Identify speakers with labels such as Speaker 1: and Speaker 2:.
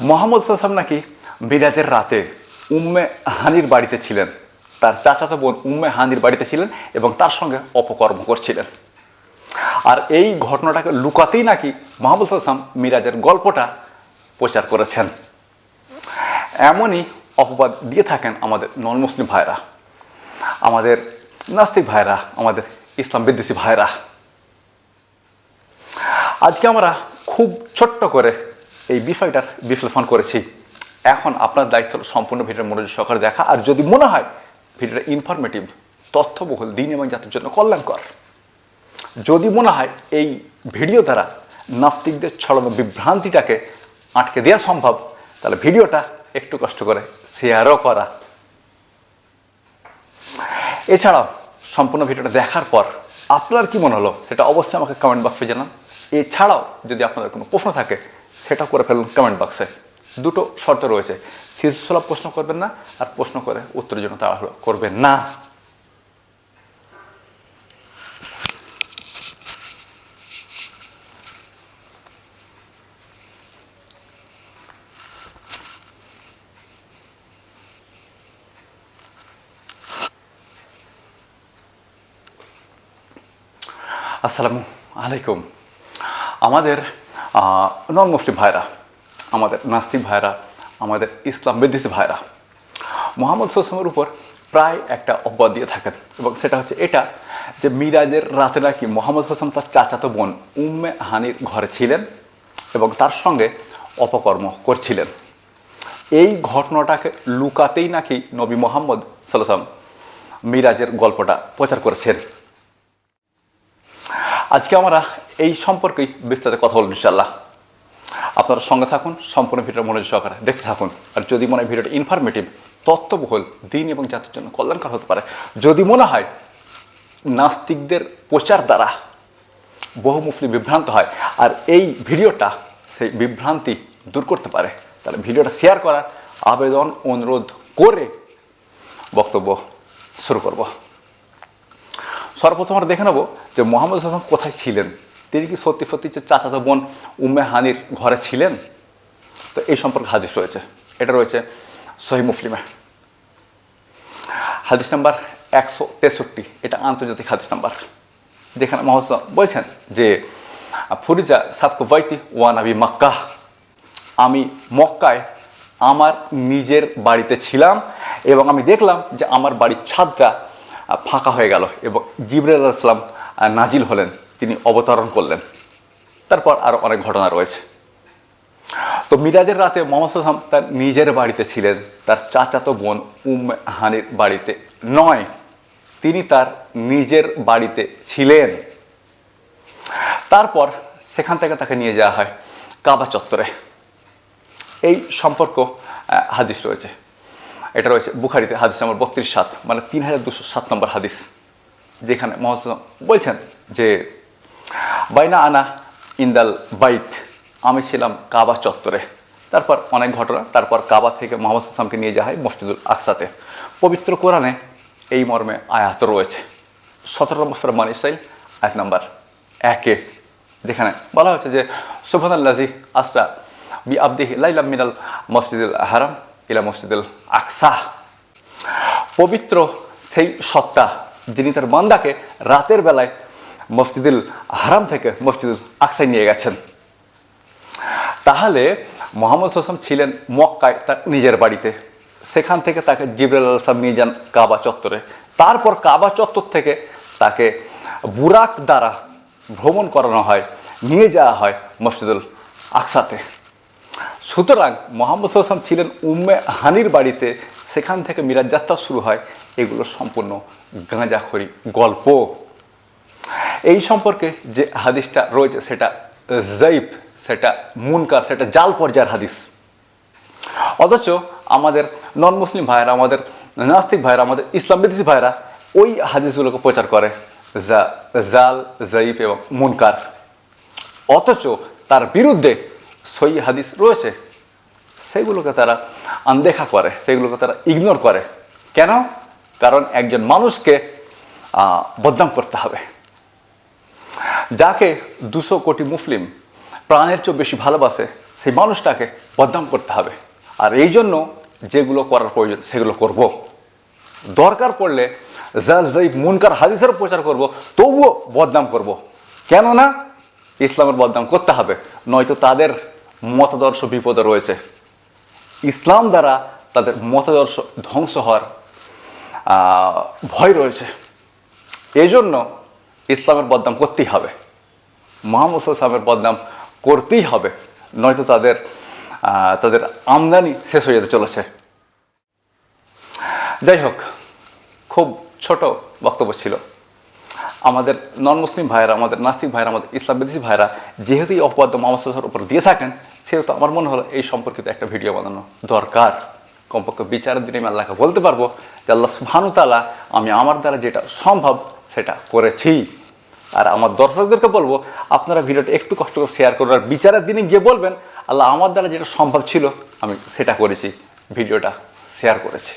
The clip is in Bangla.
Speaker 1: মোহাম্মদ সাল্লাম নাকি মিরাজের রাতে উম্মে হানির বাড়িতে ছিলেন। তার চাচাতো বোন উম্মে হানির বাড়িতে ছিলেন এবং তার সঙ্গে অপকর্ম করছিলেন। আর এই ঘটনাটাকে লুকাতেই নাকি মোহাম্মদ সাল্লাম মিরাজের গল্পটা প্রচার করেছেন। এমনই অপবাদ দিয়ে থাকেন আমাদের নন মুসলিম ভাইরা আমাদের নাস্তিক ভাইরা আমাদের ইসলাম বিদ্বেষী ভাইরা আজকে আমরা খুব ছোট্ট করে এই বিষয়টার বিশ্লেষণ করেছি। এখন আপনার দায়িত্ব হলো সম্পূর্ণ ভিডিওর মনোযোগ সহকারে দেখা। আর যদি মনে হয় ভিডিওটা ইনফরমেটিভ তথ্যবহুল, দিন এবং জাতির জন্য কল্যাণকর। যদি মনে হয় এই ভিডিও দ্বারা নাস্তিকদের ছড়ানো বিভ্রান্তিটাকে আটকে দেওয়া সম্ভব, তাহলে ভিডিওটা একটু কষ্ট করে শেয়ারও করা। এছাড়াও সম্পূর্ণ ভিডিওটা দেখার পর আপনার কি মনে হলো সেটা অবশ্যই আমাকে কমেন্ট বক্সে জানান। এছাড়াও যদি আপনাদের কোনো প্রশ্ন থাকে সেটা করে ফেলুন কমেন্ট বক্সে দুটো শর্ত রয়েছে। শিশুসুলভ প্রশ্ন করবেন না আর প্রশ্ন করে উত্তরের জন্য তাড়াহুড়ো করবেন না। আসসালামু আলাইকুম। আমাদের নন মুসলিম ভাইরা, আমাদের নাস্তিক ভাইরা, আমাদের ইসলাম বিদ্বেষী ভাইরা, মোহাম্মদ সোসমের উপর প্রায় একটা অব্যাদ দিয়ে থাকেন এবং সেটা হচ্ছে এটা যে মিরাজের রাতে নাকি মোহাম্মদ হোসেন তার চাচাতো বোন উম্মে হানির ঘরে ছিলেন এবং তার সঙ্গে অপকর্ম করছিলেন। এই ঘটনাটাকে লুকাতেই নাকি নবী মোহাম্মদ সাল্লাম মিরাজের গল্পটা প্রচার করেছেন। আজকে আমরা এই সম্পর্কেই বিস্তারিত কথা বলব ইনশাল্লাহ আপনারা সঙ্গে থাকুন, সম্পূর্ণ ভিডিওর মনোযোগ সহকারে দেখতে থাকুন। আর যদি মনে হয় ভিডিওটা ইনফরমেটিভ তথ্যবহুল, দিন এবং জাতির জন্য কল্যাণকর হতে পারে। যদি মনে হয় নাস্তিকদের প্রচার দ্বারা বহু মুসলিম বিভ্রান্ত হয়, আর এই ভিডিওটা সেই বিভ্রান্তি দূর করতে পারে, তাহলে ভিডিওটা শেয়ার করার আবেদন, অনুরোধ করে বক্তব্য শুরু করব। সর্বপ্রথম আমরা দেখে নেব যে মোহাম্মদ হাসান কোথায় ছিলেন? তিনি কি সত্যি সত্যি যে চাচাতো বোন উম্মে হানির ঘরে ছিলেন? তো এই সম্পর্কে হাদিস রয়েছে। এটা রয়েছে সহি মুসলিমে। হাদিস নাম্বার একশো তেষট্টি, এটা আন্তর্জাতিক হাদিস নাম্বার। যেখানে মোহাম্মদ বলছেন যে, ফুরিজা সাবকু বাইতি ওয়ান আবি মক্কা আমি মক্কায় আমার নিজের বাড়িতে ছিলাম এবং আমি দেখলাম যে আমার বাড়ির ছাদটা ফাঁকা হয়ে গেল এবং জিবরাল আসলাম নাজিল হলেন। তিনি অবতরণ করলেন। তারপর আরও অনেক ঘটনা রয়েছে। তো মিরাজের রাতে মোহাম্মদ সাল্লাম তার নিজের বাড়িতে ছিলেন। তার চাচাতো বোন উম হানির বাড়িতে নয়। তিনি তার নিজের বাড়িতে ছিলেন। তারপর সেখান থেকে তাকে নিয়ে যাওয়া হয় কাবা চত্বরে। এই সম্পর্ক হাদিস রয়েছে। এটা রয়েছে বুখারিতে হাদিস নম্বর বত্রিশ সাত মানে তিন হাজার দুশো সাত নম্বর হাদিস, যেখানে সাল্লাম বলছেন যে, বাইনা আনা ইন্দাল বাইত, আমি ছিলাম কাবা চত্বরে। তারপর অনেক ঘটনা, তারপর কাবা থেকে মোহাম্মদ সাল্লামকে নিয়ে যাওয়া হয় মসজিদুল আকসাতে। পবিত্র কোরআনে এই মর্মে আয়াত রয়েছে। সতেরো নম্বর সুরা মান ইসরাইল আয়াত নাম্বার একে, যেখানে বলা হচ্ছে যে সুবহান আল্লাজি আসরা বি আব্দিহি লাইলাম মিনাল মসজিদুল হারাম ইলা মসজিদুল আকসা। পবিত্র সেই সত্তা যিনি তার বান্দাকে রাতের বেলায় মসজিদুল হারাম থেকে মসজিদুল আকসায় নিয়ে গেছেন। তাহলে মোহাম্মদ হোসেন ছিলেন মক্কায় তার নিজের বাড়িতে। সেখান থেকে তাকে জিবরাল আলসালাম নিয়ে যান কাবা চত্বরে। তারপর কাবা চত্বর থেকে তাকে বুরাক দ্বারা ভ্রমণ করানো হয়, নিয়ে যাওয়া হয় মসজিদুল আকসাতে। সুতরাং মোহাম্মদ হোসেন ছিলেন উম্মে হানির বাড়িতে। সেখান থেকে মিরাজ যাত্রা শুরু হয়। এগুলো সম্পূর্ণ গাঁজাখড়ি গল্প। এই সম্পর্কে যে হাদিসটা রয়েছে, সেটা জৈব সেটা মুনকার, সেটা জাল পর্যায়ের হাদিস। অথচ আমাদের নন মুসলিম ভাইয়েরা, আমাদের নাস্তিক ভাইয়েরা, আমাদের ইসলাম বিদেশি ভাইয়েরা ওই হাদিসগুলোকে প্রচার করে, যা জাল জয়ীফ এবং মুনকার। অথচ তার বিরুদ্ধে সই হাদিস রয়েছে। সেগুলোকে তারা আনদেখা করে, সেগুলোকে তারা ইগনোর করে। কেন? কারণ একজন মানুষকে বদনাম করতে হবে। যাকে দুশো কোটি মুসলিম প্রাণের চেয়ে বেশি ভালোবাসে, সেই মানুষটাকে বদনাম করতে হবে। আর এই জন্য যেগুলো করার প্রয়োজন, সেগুলো করব। দরকার পড়লে জাল মুনকার হাদিসের প্রচার করব, তবুও বদনাম করব। কেননা, ইসলামের বদনাম করতে হবে, নয়তো তাদের মতাদর্শ বিপদে রয়েছে। ইসলাম দ্বারা তাদের মতাদর্শ ধ্বংস হওয়ার ভয় রয়েছে। এই জন্য ইসলামের বদনাম করতেই হবে। মোহাম্মদ ইসলামের বদনাম করতেই হবে। নয়তো তাদের তাদের আমদানি শেষ হয়ে যেতে চলেছে। যাই হোক, খুব ছোট বক্তব্য ছিল। আমাদের নন মুসলিম ভাইরা আমাদের নাস্তিক ভাইরা আমাদের ইসলাম বিদেশি ভাইরা যেহেতু এই অপবাদ্য মোহাম্মদ উপর দিয়ে থাকেন সেহেতু আমার মনে হলো এই সম্পর্কিত একটা ভিডিও বানানো দরকার। কমপক্ষে বিচারের দিনে আমি আল্লাহকে বলতে পারব যে আল্লাহ সুহানুতালা আমি আমার দ্বারা যেটা সম্ভব সেটা করেছি। আর আমার দর্শকদেরকে বলব, আপনারা ভিডিওটা একটু কষ্ট করে শেয়ার করুন আর বিচারের দিনে গিয়ে বলবেন, আল্লাহ আমার দ্বারা যেটা সম্ভব ছিল আমি সেটা করেছি, ভিডিওটা শেয়ার করেছি।